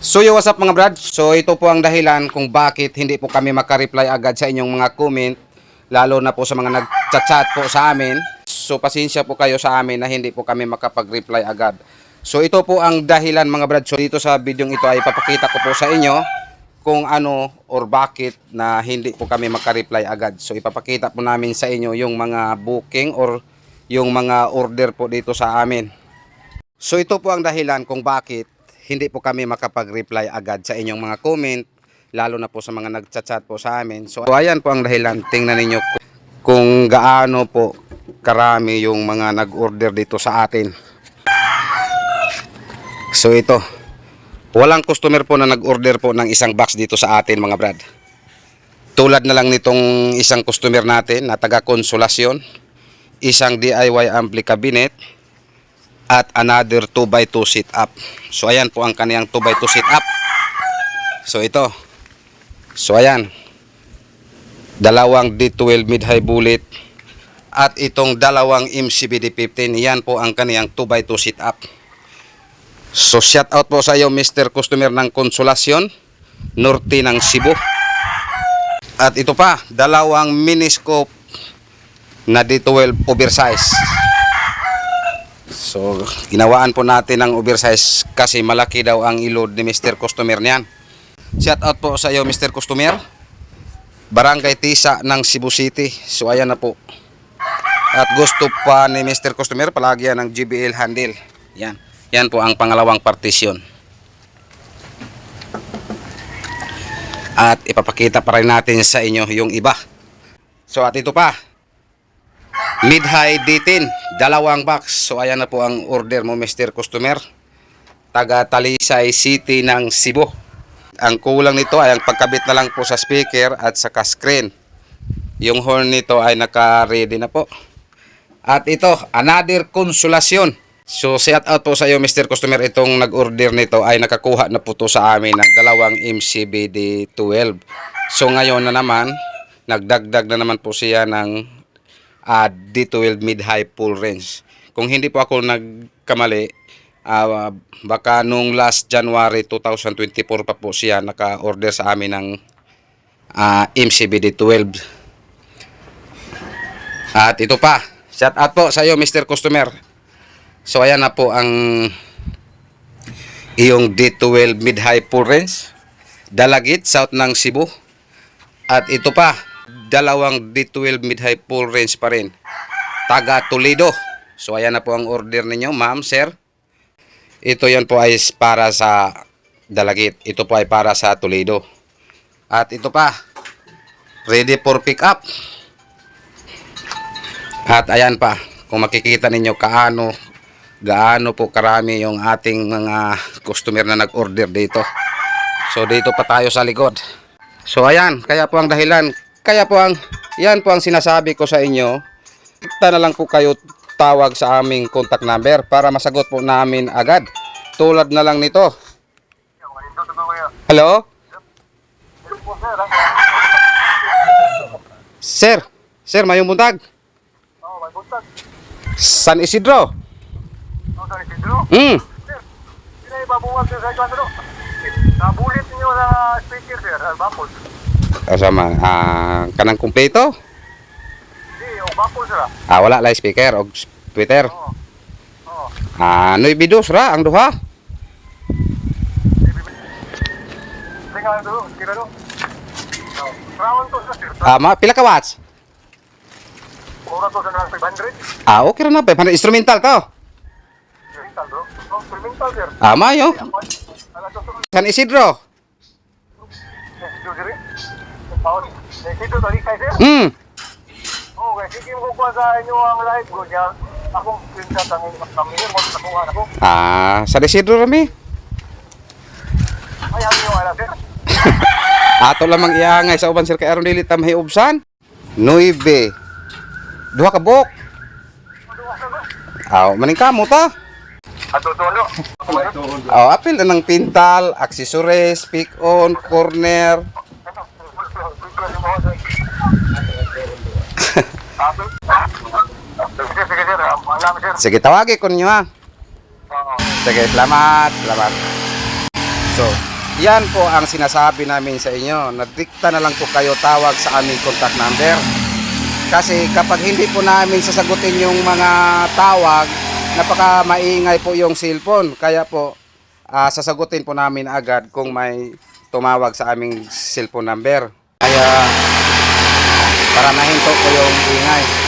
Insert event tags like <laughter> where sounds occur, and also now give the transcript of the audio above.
So yo, what's up mga brad? So ito po ang dahilan kung bakit hindi po kami makareply agad sa inyong mga comment lalo na po sa mga nag-chat po sa amin. So pasensya po kayo sa amin na hindi po kami makapag-reply agad. So ito po ang dahilan mga brad. So dito sa video ito ay papakita ko po sa inyo kung ano or bakit na hindi po kami makareply agad. So ipapakita po namin sa inyo yung mga booking or yung mga order po dito sa amin. So ito po ang dahilan kung bakit hindi po kami makapag-reply agad sa inyong mga comment, lalo na po sa mga nagchat-chat po sa amin. So ayan po ang dahilan. Tingnan ninyo kung gaano po karami yung mga nag-order dito sa atin. So ito, walang customer po na nag-order po ng isang box dito sa atin mga brad. Tulad na lang nitong isang customer natin na taga Konsolasyon, isang DIY ampli cabinet, at another 2x2 sit up. So ayan po ang kaniyang 2x2 sit up. So ito. So ayan. Dalawang D12 mid-high bullet at itong dalawang MCBD 15. Yan po ang kaniyang 2x2 sit up. So shout out po sa iyo Mr. Customer ng Konsolasyon, Norte ng Cebu. At ito pa, dalawang miniscope na D12 oversize. So, ginawaan po natin ng oversize kasi malaki daw ang ilod ni Mr. Customer niyan. Shout out po sa iyo Mr. Customer. Barangay Tisa ng Cebu City. So, ayan na po. At gusto pa ni Mr. Customer palagi yan ng GBL handle. Yan. Yan po ang pangalawang partisyon. At ipapakita pa rin natin sa inyo yung iba. So, at ito pa. Mid-high D10, dalawang box. So ayan na po ang order mo Mr. Customer. Taga Talisay City ng Cebu. Ang kulang nito ay ang pagkabit na lang po sa speaker at saka screen. Yung horn nito ay naka-ready na po. At ito, another konsolasyon. So shout out po sa iyo Mr. Customer itong nag-order nito ay nakakuha na po to sa amin ng dalawang MCBD 12. So ngayon na naman, nagdagdag na naman po siya ng uh, D12 mid-high full range. Kung hindi po ako nagkamali, ah, baka nung last January 2024 pa po siya naka-order sa amin ng ah, MCBD 12. At ito pa, shout out po sa iyo Mr. Customer. So ayan na po ang iyong D12 mid-high full range. Dalagit, south ng Cebu. At ito pa, dalawang D12 mid-high full range pa rin. Taga Toledo. So ayan na po ang order ninyo, ma'am, sir. Ito yan po ay para sa Dalagit. Ito po ay para sa Toledo. At ito pa, ready for pick up. At ayan pa, kung makikita ninyo kaano, gaano po karami yung ating mga customer na nag-order dito. So dito pa tayo sa likod. So ayan, kaya po ang dahilan kaya po ang, yan po ang sinasabi ko sa inyo. Kita na lang po kayo tawag sa aming contact number para masagot po namin agad. Tulad na lang nito. Hello? Sir, sir, mayong buntag. Oh, may buntag. San Isidro. Oh, sorry, Pedro. Hmm. Sir, sila ibabuwag sa ikwan, ano? Nabulit niyo sa speaker, sir, sa Kasama, ah, kanang kumpleto? Di, o bapol, sir. ah. Wala lang speaker o Twitter. Oo. Oo. Ah, noy bidos ra ang duha. Tingnan ito, kira do. Rawan to, sir. Ah, ma, pila ka watts? Ora to sa nang 500. Ah, okay ra na pa. Instrumental. Experimental, bro. Oh, experimental, sir. Ah, mayo. San Isidro. Eh, dito, tali. Hmm. Oh, okay. Sige mo ko sa inyo <laughs> ang live ko niya. Tangin kami, mo takuha ako. Ah, San Isidro rami. Ay, ano ala, sir? Ato lamang iangay sa uban sir kay aron dili ta mahiubsan. 9. Duha ka bok. Aw, maning kamo ta. Ato tulo. Aw, apil na ng pintal, accessories, pick on, corner. Alam, sir. Sige, tawagi ko ninyo ha. Oo. Sige, salamat, salamat. So, Yan po ang sinasabi namin sa inyo. Nagdikta na lang po kayo tawag sa aming contact number. Kasi kapag hindi po namin sasagutin yung mga tawag, napaka maingay po yung cellphone. Kaya po, ah, sasagutin po namin agad kung may tumawag sa aming cellphone number. Kaya para nahinto po yung ingay.